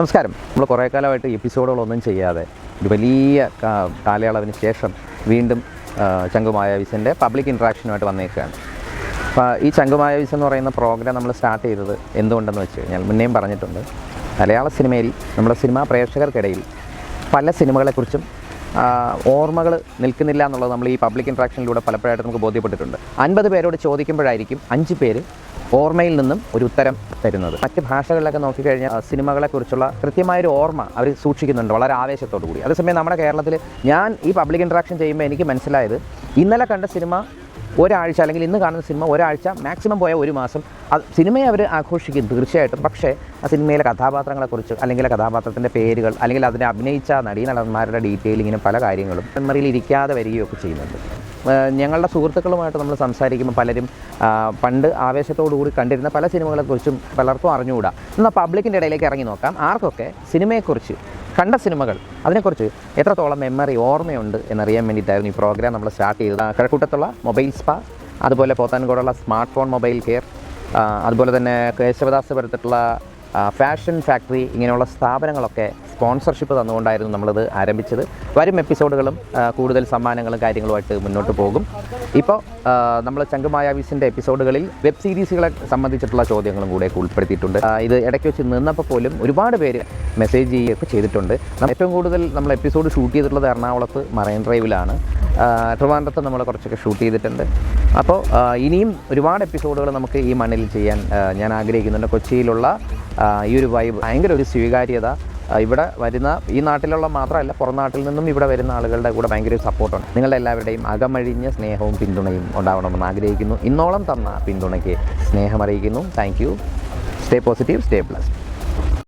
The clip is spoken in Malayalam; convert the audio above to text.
നമസ്കാരം. നമ്മൾ കുറേ കാലമായിട്ട് എപ്പിസോഡുകളൊന്നും ചെയ്യാതെ ഒരു വലിയ കാലയളവിന് ശേഷം വീണ്ടും ചങ്കുമായ വിസിന്റെ പബ്ലിക് ഇൻട്രാക്ഷനുമായിട്ട് വന്നേക്കുകയാണ് അപ്പോൾ ഈ ചങ്കുമായ വിസ് എന്ന് പറയുന്ന പ്രോഗ്രാം നമ്മൾ സ്റ്റാർട്ട് ചെയ്തത് എന്തുകൊണ്ടെന്ന് വെച്ച് കഴിഞ്ഞാൽ മുന്നേയും പറഞ്ഞിട്ടുണ്ട്. മലയാള സിനിമയിൽ നമ്മുടെ സിനിമാ പ്രേക്ഷകർക്കിടയിൽ പല സിനിമകളെക്കുറിച്ചും ഓർമ്മകൾ നിൽക്കുന്നില്ല എന്നുള്ളത് നമ്മൾ ഈ പബ്ലിക് ഇൻട്രാക്ഷനിലൂടെ പലപ്പോഴായിട്ട് നമുക്ക് ബോധ്യപ്പെട്ടിട്ടുണ്ട്. അൻപത് പേരോട് ചോദിക്കുമ്പോഴായിരിക്കും അഞ്ച് പേര് ഓർമ്മയിൽ നിന്നും ഒരു ഉത്തരം തരുന്നത്. മറ്റ് ഭാഷകളിലൊക്കെ നോക്കിക്കഴിഞ്ഞാൽ സിനിമകളെ സിനിമകളെക്കുറിച്ചുള്ള കൃത്യമായൊരു ഓർമ്മ അവർ സൂക്ഷിക്കുന്നുണ്ട് വളരെ ആവേശത്തോടു കൂടി. അതേസമയം നമ്മുടെ കേരളത്തിൽ ഞാൻ ഈ പബ്ലിക് ഇൻട്രാക്ഷൻ ചെയ്യുമ്പോൾ എനിക്ക് മനസ്സിലായത് ഇന്നലെ കണ്ട സിനിമ ഒരാഴ്ച അല്ലെങ്കിൽ ഇന്ന് കാണുന്ന സിനിമ ഒരാഴ്ച മാക്സിമം പോയ ഒരു മാസം അത് സിനിമയെ അവർ ആഘോഷിക്കും തീർച്ചയായിട്ടും. പക്ഷേ ആ സിനിമയിലെ കഥാപാത്രങ്ങളെക്കുറിച്ച് അല്ലെങ്കിൽ കഥാപാത്രത്തിന്റെ പേരുകൾ അല്ലെങ്കിൽ അതിനെ അഭിനയിച്ച നടീനടന്മാരുടെ ഡീറ്റെയിലിങ്ങിനും പല കാര്യങ്ങളും മെമ്മറിയിൽ ഇരിക്കാതെ വരികയൊക്കെ ചെയ്യുന്നുണ്ട്. ഞങ്ങളുടെ സുഹൃത്തുക്കളുമായിട്ട് നമ്മൾ സംസാരിക്കുമ്പോൾ പലരും പണ്ട് ആവേശത്തോടുകൂടി കണ്ടിരുന്ന പല സിനിമകളെക്കുറിച്ചും പലർക്കും അറിഞ്ഞുകൂടാ. എന്നാൽ പബ്ലിക്കിന്റെ ഇടയിലേക്ക് ഇറങ്ങി നോക്കാം. ആർക്കൊക്കെ സിനിമയെക്കുറിച്ച് കണ്ട സിനിമകൾ അതിനെക്കുറിച്ച് എത്രത്തോളം മെമ്മറി ഓർമ്മയുണ്ട് എന്നറിയാൻ വേണ്ടിയിട്ടായിരുന്നു ഈ പ്രോഗ്രാം നമ്മൾ സ്റ്റാർട്ട് ചെയ്തത്. കഴക്കൂട്ടത്തുള്ള മൊബൈൽ സ്പാ അതുപോലെ പോത്താൻകോടുള്ള സ്മാർട്ട് ഫോൺ മൊബൈൽ കെയർ അതുപോലെ തന്നെ കേശവദാസപുരത്തിട്ടുള്ള ആ, ഫാഷൻ ഫാക്ടറി ഇങ്ങനെയുള്ള സ്ഥാപനങ്ങളൊക്കെ സ്പോൺസർഷിപ്പ് തന്നുകൊണ്ടായിരുന്നു നമ്മളത് ആരംഭിച്ചത്. വരും എപ്പിസോഡുകളും കൂടുതൽ സമ്മാനങ്ങളും കാര്യങ്ങളുമായിട്ട് മുന്നോട്ട് പോകും. ഇപ്പോൾ നമ്മൾ ചങ്കുമായാവീസിന്റെ എപ്പിസോഡുകളിൽ വെബ് സീരീസുകളെ സംബന്ധിച്ചിട്ടുള്ള ചോദ്യങ്ങളും കൂടെ ഉൾപ്പെടുത്തിയിട്ടുണ്ട്. ഇത് ഇടയ്ക്ക് വെച്ച് നിന്നപ്പോൾ പോലും ഒരുപാട് പേര് മെസ്സേജ് ചെയ്യുകയൊക്കെ ചെയ്തിട്ടുണ്ട്. ഏറ്റവും കൂടുതൽ നമ്മൾ എപ്പിസോഡ് ഷൂട്ട് ചെയ്തിട്ടുള്ളത് എറണാകുളത്ത് മറൈൻ ഡ്രൈവിലാണ് ട്രിവാൻഡ്രത്ത് നമ്മൾ കുറച്ചൊക്കെ ഷൂട്ട് ചെയ്തിട്ടുണ്ട്. അപ്പോൾ ഇനിയും ഒരുപാട് എപ്പിസോഡുകൾ നമുക്ക് ഈ മണ്ണിൽ ചെയ്യാൻ ഞാൻ ആഗ്രഹിക്കുന്നുണ്ട്. കൊച്ചിയിലുള്ള ഈ ഒരു വൈബ് ഭയങ്കര ഒരു സ്വീകാര്യത ഇവിടെ വരുന്ന ഈ നാട്ടിലുള്ള മാത്രമല്ല പുറം നാട്ടിൽ നിന്നും ഇവിടെ വരുന്ന ആളുകളുടെ കൂടെ ഭയങ്കര ഒരു സപ്പോർട്ടുണ്ട് നിങ്ങളുടെ എല്ലാവരുടെയും അകമഴിഞ്ഞ സ്നേഹവും പിന്തുണയും ഉണ്ടാവണമെന്ന് ആഗ്രഹിക്കുന്നു. ഇന്നോളം തന്ന പിന്തുണയ്ക്ക് സ്നേഹം അറിയിക്കുന്നു thank you stay positive stay plus